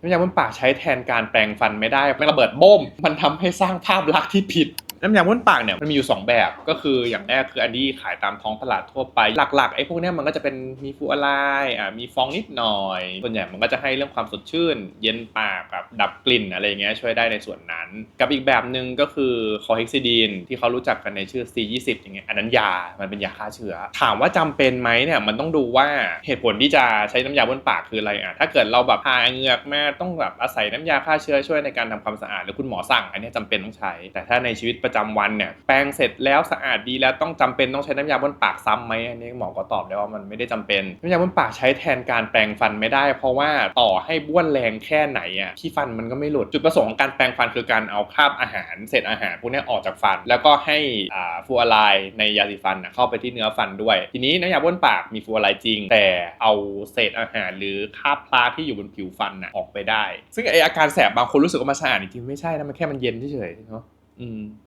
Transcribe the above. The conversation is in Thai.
น้ำยาบ้นปากใช้แทนการแปรงฟันไม่ได้มันระเบิดบ้ม มันทำให้สร้างภาพลักษณ์ที่ผิด น้ำยาบ้วนปากเนี่ยมันมีอยู่ 2 แบบ ก็คืออย่างแรกคืออันที่ขายตามท้องตลาดทั่วไป หลักๆไอ้พวกเนี้ยมันก็จะเป็นมีฟูอารอ่ามีฟองนิดหน่อย ส่วนใหญ่มันก็จะให้เรื่องความสดชื่น เย็นปาก ดับกลิ่นอะไรอย่างเงี้ยช่วยได้ในส่วนนั้น กับอีกแบบหนึ่งก็คือคอเฮกซิดีนที่เขารู้จักกันในชื่อ C20 อย่างเงี้ยอันนั้นยามันเป็นยาฆ่าเชื้อ ถามว่าจำเป็นไหมเนี่ยมันต้องดูว่าเหตุผลที่จะใช้น้ำยาบนปากคืออะไรอะถ้าเกิดเราแบบพาเหงือกมาต้องแบบอาศัยน้ำยาฆ่าเชื้อช่วยในการทำความสะอาดหรือคุณหมอสั่ง อันนี้ยจำเป็นต้องใช้ แต่ถ้าในชีวิตประจำวันเนี่ยแปรงเสร็จแล้วสะอาดดีแล้วต้องจำเป็นต้องใช้น้ำยาบนปากซ้ำไหมอันนี้หมอก็ตอบได้ว่ามันไม่ได้จำเป็นน้ำยาบนปากใช้แทนการแปรงฟันไม่ได้ เพราะว่าต่อให้บ้วนแรงแค่ไหนอะที่ฟนมันก็ไม่หลุด จุดประสงค์ของการแปรงฟันคือการเอาคราบอาหารเศษอาหารพวกนี้ออกจากฟัน แล้วก็ให้อ่าฟูออไรในยาสีฟันนะเข้าไปที่เนื้อฟันด้วย ทีนี้น้ำยาบ้วนปากมีฟูออไรจริง แต่เอาเศษอาหารหรือคราบพลาที่อยู่บนผิวฟันน่ะออกไปได้ ซึ่งไออาการแสบบางคนรู้สึกว่ามันสะอาดจริงไม่ใช่นะมันแค่มันเย็นเฉยๆเนาะอืม